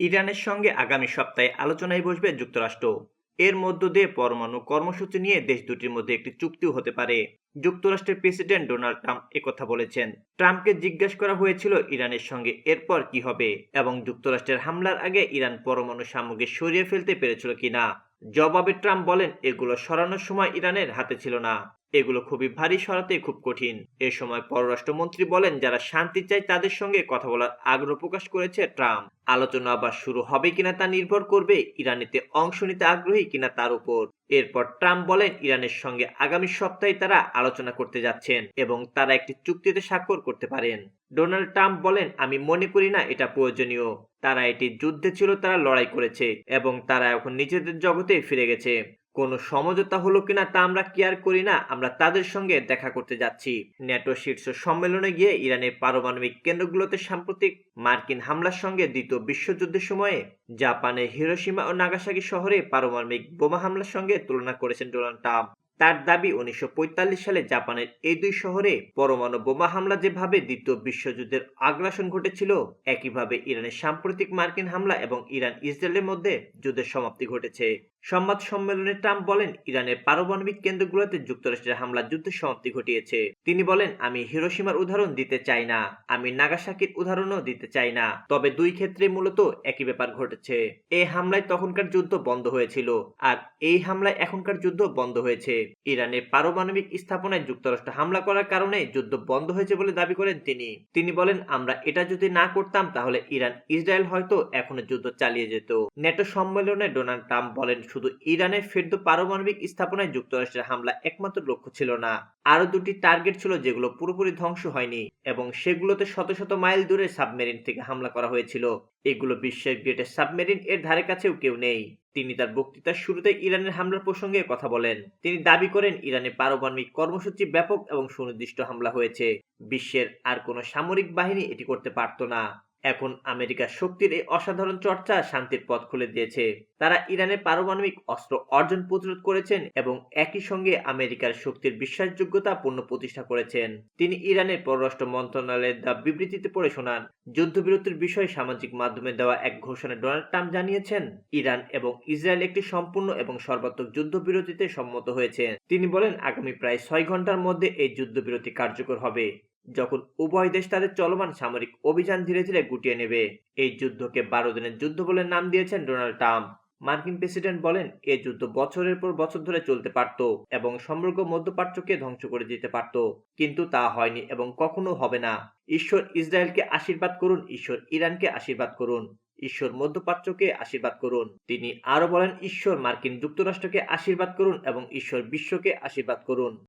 ইরানের সঙ্গে আগামী সপ্তাহে আলোচনায় বসবে যুক্তরাষ্ট্র। এর মধ্য দিয়ে পরমাণু কর্মসূচি নিয়ে দেশ দুটির মধ্যে একটি চুক্তিও হতে পারে। যুক্তরাষ্ট্রের প্রেসিডেন্ট ডোনাল্ড ট্রাম্প একথা বলেছেন। ট্রাম্পকে জিজ্ঞেস করা হয়েছিল ইরানের সঙ্গে এরপর কি হবে এবং যুক্তরাষ্ট্রের হামলার আগে ইরান পরমাণু সামগ্রী সরিয়ে ফেলতে পেরেছিল কিনা। জবাবে ট্রাম্প বলেন, এগুলো সরানোর সময় ইরানের হাতে ছিল না। এগুলো খুবই ভারী সরাতে খুব কঠিন। এ সময় পররাষ্ট্রমন্ত্রী বলেন, যারা শান্তি চায় তাদের সঙ্গে কথা বলার আগ্রহ প্রকাশ করেছে ট্রাম্প। আলোচনা আবার শুরু হবে কিনা তা নির্ভর করবে ইরানিতে অংশ নিতে আগ্রহী কিনা তার উপর। এরপর ট্রাম্প বলেন, ইরানের সঙ্গে আগামী সপ্তাহে তারা আলোচনা করতে যাচ্ছেন এবং তারা একটি চুক্তিতে স্বাক্ষর করতে পারেন। ডোনাল্ড ট্রাম্প বলেন, আমি মনে করি না এটা প্রয়োজনীয়। তারা এটি যুদ্ধে ছিল, তারা লড়াই করেছে এবং তারা এখন নিজেদের জগতে ফিরে গেছে। কোনো সমঝোতা হলো কিনা তা আমরা কেয়ার করি না, আমরা তাদের সঙ্গে দেখা করতে যাচ্ছি। ন্যাটো শীর্ষ সম্মেলনে গিয়ে ইরানের পারমাণবিক কেন্দ্রগুলোতে সাম্প্রতিক মার্কিন হামলার সঙ্গে দ্বিতীয় বিশ্বযুদ্ধের সময়ে জাপানের হিরোসীমা ও নাগাসাকি শহরে পারমাণবিক বোমা হামলার সঙ্গে তুলনা করেছেন ডোনাল্ড ট্রাম্প। তার দাবি উনিশশো পঁয়তাল্লিশ সালে জাপানের এই দুই শহরে পরমাণু বোমা হামলা যেভাবে দ্বিতীয় বিশ্বযুদ্ধের আগ্রাসন ঘটেছিল, একইভাবে ইরানের সাম্প্রতিক মার্কিন হামলা এবং ইরান ইসরায়েলের মধ্যে যুদ্ধের সমাপ্তি ঘটেছে। সংবাদ সম্মেলনে ট্রাম্প বলেন, ইরানের পারমাণবিক কেন্দ্রগুলোতে যুক্তরাষ্ট্রের হামলা যুদ্ধের সমাপ্তি ঘটিয়েছে। তিনি বলেন, আমি হিরোসীমার উদাহরণ দিতে চাই না, আমি নাগাসাকির উদাহরণও দিতে চাই না, তবে দুই ক্ষেত্রে মূলত একই ব্যাপার ঘটেছে। এই হামলায় তখনকার যুদ্ধ বন্ধ হয়েছিল, আর এই হামলায় এখনকার যুদ্ধ বন্ধ হয়েছে। ইরানের পারমাণবিক স্থাপনায় যুক্তরাষ্ট্র হামলা করার কারণে যুদ্ধ বন্ধ হয়েছে বলে দাবি করেন তিনি। তিনি বলেন, আমরা এটা যদি না করতাম, তাহলে ইরান ইসরায়েল হয়তো এখনও যুদ্ধ চালিয়ে যেত। নেটো সম্মেলনে ডোনাল্ড ট্রাম্প বলেন, শুধু ইরানের ফেরদ পারমাণবিক স্থাপনায় যুক্তরাষ্ট্রের হামলা একমাত্র লক্ষ্য ছিল না। আরও দুটি টার্গেট ছিল যেগুলো পুরোপুরি ধ্বংস হয়নি এবং সেগুলোতে শত শত মাইল দূরে সাবমেরিন থেকে হামলা করা হয়েছিল। এগুলো বিশ্বের গ্রেটেস্ট সাবমেরিন এর ধারে কাছেও কেউ নেই। তিনি তার বক্তৃতার শুরুতে ইরানের হামলার প্রসঙ্গে কথা বলেন। তিনি দাবি করেন, ইরানে পারমাণবিক কর্মসূচি ব্যাপক এবং সুনির্দিষ্ট হামলা হয়েছে। বিশ্বের আর কোনো সামরিক বাহিনী এটি করতে পারত না। এখন আমেরিকার শক্তির এই অসাধারণ চর্চা শান্তির পথ খুলে দিয়েছে। তারা ইরানের পারমাণবিক অস্ত্র অর্জন প্রতিরোধ করেছেন এবং একই সঙ্গে আমেরিকার শক্তির বিশ্বাসযোগ্যতা পূর্ণ প্রতিষ্ঠা করেছেন। তিনি ইরানের পররাষ্ট্র মন্ত্রণালয়ের দেওয়া বিবৃতিতে পড়ে শোনান, যুদ্ধবিরতির বিষয়ে সামাজিক মাধ্যমে দেওয়া এক ঘোষণায় ডোনাল্ড ট্রাম্প জানিয়েছেন, ইরান এবং ইসরায়েল একটি সম্পূর্ণ এবং সর্বাত্মক যুদ্ধবিরতিতে সম্মত হয়েছে। তিনি বলেন, আগামী প্রায় ছয় ঘণ্টার মধ্যে এই যুদ্ধবিরতি কার্যকর হবে। যখন উভয় দেশ তাদের চলমান সামরিক অভিযান ধীরে ধীরে গুটিয়ে নেবে। এই যুদ্ধকে বারো দিনের যুদ্ধ বলে নাম দিয়েছেন ডোনাল্ড ট্রাম্প। মার্কিন প্রেসিডেন্ট বলেন, এ যুদ্ধ বছরের পর বছর ধরে চলতে পারত এবং সমগ্র মধ্যপ্রাচ্যকে ধ্বংস করে দিতে পারত। কিন্তু তা হয়নি এবং কখনো হবে না। ঈশ্বর ইসরায়েলকে আশীর্বাদ করুন, ঈশ্বর ইরানকে আশীর্বাদ করুন, ঈশ্বর মধ্যপ্রাচ্যকে আশীর্বাদ করুন। তিনি আরও বলেন, ঈশ্বর মার্কিন যুক্তরাষ্ট্রকে আশীর্বাদ করুন এবং ঈশ্বর বিশ্বকে আশীর্বাদ করুন।